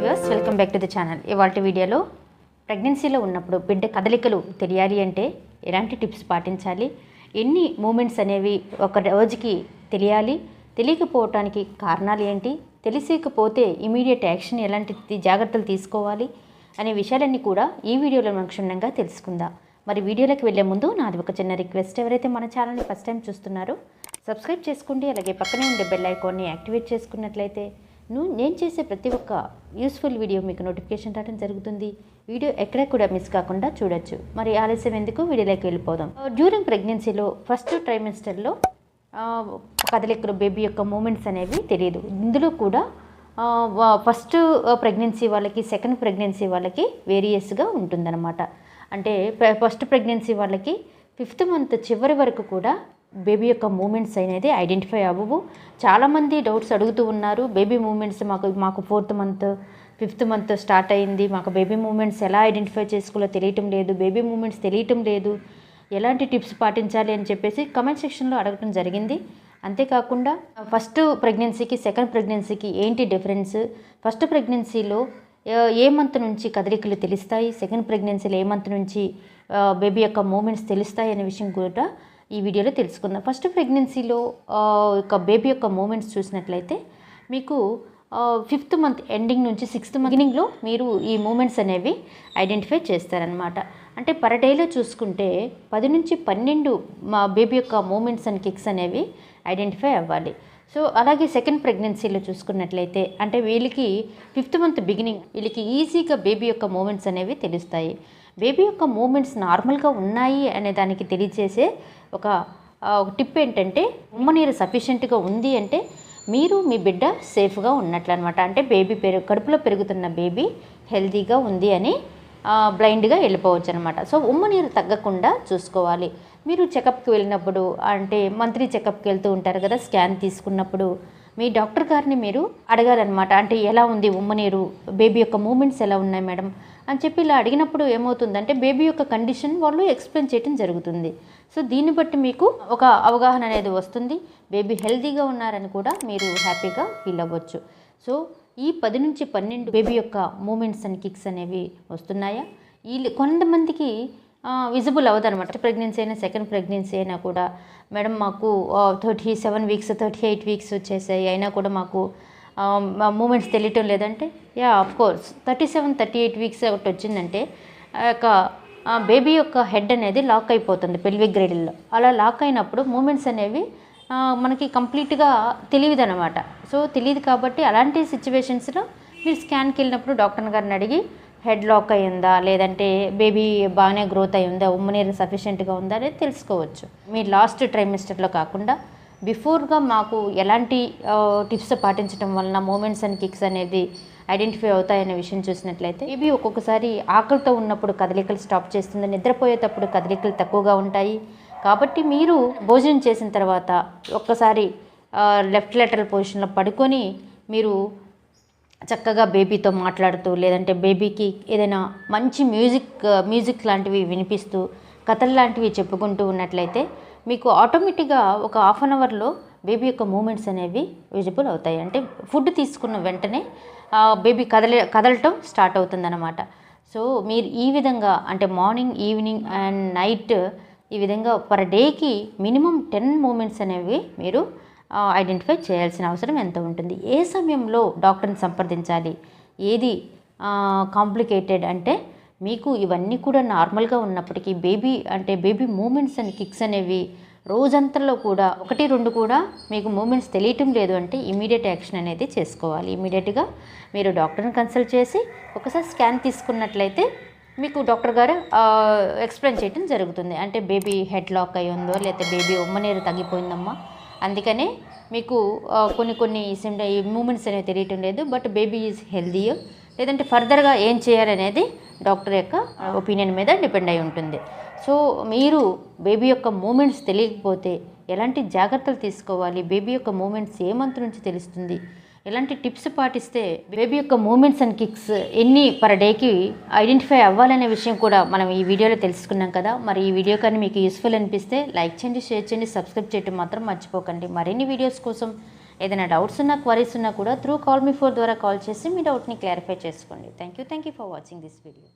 Views welcome back to the channel ఇవాళ వీడియోలో ప్రెగ్నెన్సీలో ఉన్నప్పుడు బిడ్డ కదలికలు తెలియాలి అంటే ఎలాంటి టిప్స్ పాటించాలి? ఎన్ని మూమెంట్స్ అనేవి ఒక రోజుకి తెలియాలి? తెలియకపోవటానికి కారణాలు ఏంటి? తెలియకపోతే ఇమీడియట్ యాక్షన్ ఎలాంటి జాగ్రత్తలు తీసుకోవాలి? అనే విషయాలన్నీ కూడా ఈ వీడియోలో మనం క్షుణ్ణంగా తెలుసుకుందాం. మరి వీడియోలోకి వెళ్ళే ముందు నాది ఒక చిన్న రిక్వెస్ట్ ఎవరైతే మన ఛానల్ని ఫస్ట్ టైం చూస్తున్నారో సబ్స్క్రైబ్ చేసుకోండి అలాగే పక్కనే ఉండే బెల్ ఐకాన్ని యాక్టివేట్ చేసుకున్నట్లయితే నువ్వు నేను చేసే ప్రతి ఒక్క యూస్ఫుల్ వీడియో మీకు నోటిఫికేషన్ రావడం జరుగుతుంది. వీడియో ఎక్కడ కూడా మిస్ కాకుండా చూడొచ్చు. మరి ఆలస్యం ఎందుకు? వీడియోలోకి వెళ్ళిపోదాం. డ్యూరింగ్ ప్రెగ్నెన్సీలో ఫస్ట్ ట్రైమిస్టర్లో కదలికలు బేబీ యొక్క మూమెంట్స్ అనేవి తెలియదు. ఇందులో కూడా uh, ఫస్ట్ ప్రెగ్నెన్సీ uh, వాళ్ళకి సెకండ్ ప్రెగ్నెన్సీ వాళ్ళకి వేరియస్గా ఉంటుందన్నమాట. అంటే ఫస్ట్ ప్రెగ్నెన్సీ వాళ్ళకి ఫిఫ్త్ మంత్ చివరి వరకు కూడా బేబీ యొక్క మూమెంట్స్ అనేది ఐడెంటిఫై అవ్వవు. చాలామంది డౌట్స్ అడుగుతూ ఉన్నారు. బేబీ మూమెంట్స్ మాకు మాకు fourth month fifth month start అయింది. మాకు బేబీ మూమెంట్స్ ఎలా ఐడెంటిఫై చేసుకోవాలో తెలియటం లేదు. బేబీ మూమెంట్స్ తెలియటం లేదు. ఎలాంటి టిప్స్ పాటించాలి అని చెప్పేసి కమెంట్ సెక్షన్లో అడగటం జరిగింది. అంతేకాకుండా ఫస్ట్ ప్రెగ్నెన్సీకి సెకండ్ ప్రెగ్నెన్సీకి ఏంటి డిఫరెన్స్? ఫస్ట్ ప్రెగ్నెన్సీలో ఏ మంత్ నుంచి కదలికలు తెలుస్తాయి? సెకండ్ ప్రెగ్నెన్సీలో ఏ మంత్ నుంచి బేబీ యొక్క మూమెంట్స్ తెలుస్తాయి అనే విషయం కూడా ఈ వీడియోలో తెలుసుకుందాం. ఫస్ట్ ప్రెగ్నెన్సీలో ఒక బేబీ యొక్క మూమెంట్స్ చూసినట్లయితే మీకు ఫిఫ్త్ మంత్ ఎండింగ్ నుంచి సిక్స్త్ బిగినింగ్లో మీరు ఈ మూమెంట్స్ అనేవి ఐడెంటిఫై చేస్తారనమాట అంటే పర్ డేలో చూసుకుంటే పది నుంచి పన్నెండు మా బేబీ యొక్క మూమెంట్స్ అండ్ కిక్స్ అనేవి ఐడెంటిఫై అవ్వాలి. సో అలాగే సెకండ్ ప్రెగ్నెన్సీలో చూసుకున్నట్లయితే అంటే వీళ్ళకి ఫిఫ్త్ మంత్ బిగినింగ్ వీళ్ళకి ఈజీగా బేబీ యొక్క మూమెంట్స్ అనేవి తెలుస్తాయి. బేబీ యొక్క మూమెంట్స్ నార్మల్గా ఉన్నాయి అనే దానికి తెలియజేసే ఒక ఒక టిప్ ఏంటంటే ఉమ్మ నీరు సఫిషియెంట్గా ఉంది అంటే మీరు మీ బిడ్డ సేఫ్గా ఉన్నట్లు అనమాట అంటే బేబీ పెరుగు కడుపులో పెరుగుతున్న బేబీ హెల్తీగా ఉంది అని బ్లైండ్గా వెళ్ళిపోవచ్చు అనమాట సో ఉమ్మ నీరు తగ్గకుండా చూసుకోవాలి. మీరు చెకప్కి వెళ్ళినప్పుడు అంటే మంత్లీ చెకప్కి వెళ్తూ ఉంటారు కదా స్కాన్ తీసుకున్నప్పుడు మీ డాక్టర్ గారిని మీరు అడగాలన్నమాట అంటే ఎలా ఉంది ఉమ్మ నీరు బేబీ యొక్క మూమెంట్స్ ఎలా ఉన్నాయి మేడం? అని చెప్పి ఇలా అడిగినప్పుడు ఏమవుతుందంటే బేబీ యొక్క కండిషన్ వాళ్ళు ఎక్స్ప్లెయిన్ చేయడం జరుగుతుంది. సో దీన్ని బట్టి మీకు ఒక అవగాహన అనేది వస్తుంది. బేబీ హెల్తీగా ఉన్నారని కూడా మీరు హ్యాపీగా ఫీల్ అవ్వచ్చు. సో ఈ పది నుంచి పన్నెండు బేబీ యొక్క మూమెంట్స్ అండ్ కిక్స్ అనేవి వస్తున్నాయా? ఈ కొంతమందికి విజిబుల్ అవ్వదన్నమాట. ప్రెగ్నెన్సీ అయినా సెకండ్ ప్రెగ్నెన్సీ అయినా కూడా. మేడం మాకు thirty seven weeks thirty eight weeks వచ్చేసాయి. అయినా కూడా మాకు Um, మూమెంట్స్ తెలియటం లేదంటే yeah of course thirty seven thirty eight weeks ఒకటి వచ్చిందంటే యొక్క బేబీ యొక్క హెడ్ అనేది లాక్ అయిపోతుంది పెల్విక్ గ్రేడిల్లో అలా లాక్ అయినప్పుడు మూమెంట్స్ అనేవి మనకి కంప్లీట్గా తెలియదు అనమాట సో తెలియదు కాబట్టి అలాంటి సిచ్యువేషన్స్లో మీరు స్కాన్కి వెళ్ళినప్పుడు డాక్టర్ గారిని అడిగి హెడ్ లాక్ అయ్యిందా? లేదంటే బేబీ బాగానే గ్రోత్ అయ్యిందా ఉమ్మ నీరు సఫిషియెంట్గా ఉందా? అనేది తెలుసుకోవచ్చు. మీ లాస్ట్ ట్రైమిస్టర్లో కాకుండా బిఫోర్గా మాకు ఎలాంటి టిప్స్ పాటించడం వలన మూమెంట్స్ అండ్ కిక్స్ అనేది ఐడెంటిఫై అవుతాయనే విషయం చూసినట్లయితే ఇవి ఒక్కొక్కసారి ఆకలితో ఉన్నప్పుడు కదలికలు స్టాప్ చేస్తుంది నిద్రపోయేటప్పుడు కదలికలు తక్కువగా ఉంటాయి. కాబట్టి మీరు భోజనం చేసిన తర్వాత ఒక్కసారి లెఫ్ట్ లెటరల్ పొజిషన్లో పడుకొని మీరు చక్కగా బేబీతో మాట్లాడుతూ లేదంటే బేబీకి ఏదైనా మంచి మ్యూజిక్ మ్యూజిక్ లాంటివి వినిపిస్తూ కథలు లాంటివి చెప్పుకుంటూ ఉన్నట్లయితే మీకు ఆటోమేటిక్గా ఒక హాఫ్ అన్ అవర్లో బేబీ యొక్క మూమెంట్స్ అనేవి విజిబుల్ అవుతాయి. అంటే ఫుడ్ తీసుకున్న వెంటనే బేబీ కదలే కదలటం స్టార్ట్ అవుతుందన్నమాట. సో మీరు ఈ విధంగా అంటే మార్నింగ్ ఈవినింగ్ అండ్ నైట్ ఈ విధంగా పర్ డేకి మినిమం టెన్ మూమెంట్స్ అనేవి మీరు ఐడెంటిఫై చేయాల్సిన అవసరం ఎంత ఉంటుంది? ఏ సమయంలో డాక్టర్ని సంప్రదించాలి? ఏది కాంప్లికేటెడ్ అంటే మీకు ఇవన్నీ కూడా నార్మల్గా ఉన్నప్పటికీ బేబీ అంటే బేబీ మూమెంట్స్ అండ్ కిక్స్ అనేవి రోజంతలో కూడా ఒకటి రెండు కూడా మీకు మూమెంట్స్ తెలియటం లేదు అంటే ఇమీడియట్ యాక్షన్ అనేది చేసుకోవాలి. ఇమీడియట్గా మీరు డాక్టర్ని కన్సల్ట్ చేసి ఒకసారి స్కాన్ తీసుకున్నట్లయితే మీకు డాక్టర్ గారు ఎక్స్ప్లెయిన్ చేయడం జరుగుతుంది. అంటే బేబీ హెడ్ లాక్ అయి ఉందో లేకపోతే బేబీ ఉమ్మనీరు తగ్గిపోయిందమ్మా. అందుకనే మీకు కొన్ని కొన్ని సిమ్ మూమెంట్స్ అనేవి తెలియటం లేదు. బట్ బేబీ ఈజ్ హెల్దీ లేదంటే ఫర్దర్గా ఏం చేయాలనేది డాక్టర్ యొక్క ఒపీనియన్ మీద డిపెండ్ అయి ఉంటుంది. సో మీరు బేబీ యొక్క మూమెంట్స్ తెలియకపోతే ఎలాంటి జాగ్రత్తలు తీసుకోవాలి? బేబీ యొక్క మూమెంట్స్ ఏ మంత్ నుంచి తెలుస్తుంది? ఎలాంటి టిప్స్ పాటిస్తే బేబీ యొక్క మూమెంట్స్ అండ్ కిక్స్ ఎన్ని పర్ డేకి ఐడెంటిఫై అవ్వాలనే విషయం కూడా మనం ఈ వీడియోలో తెలుసుకున్నాం కదా. మరి ఈ వీడియో కానీ మీకు యూస్ఫుల్ అనిపిస్తే లైక్ చేయండి షేర్ చేయండి సబ్స్క్రైబ్ చేయడం మాత్రం మర్చిపోకండి. మరిన్ని వీడియోస్ కోసం ఏదైనా డౌట్స్ ఉన్నా క్వరీస్ ఉన్నా కూడా త్రూ కాల్ మీ ఫోర్ ద్వారా కాల్ చేసి మీ డౌట్ని క్లారిఫై చేసుకోండి. Thank you thank you for watching this video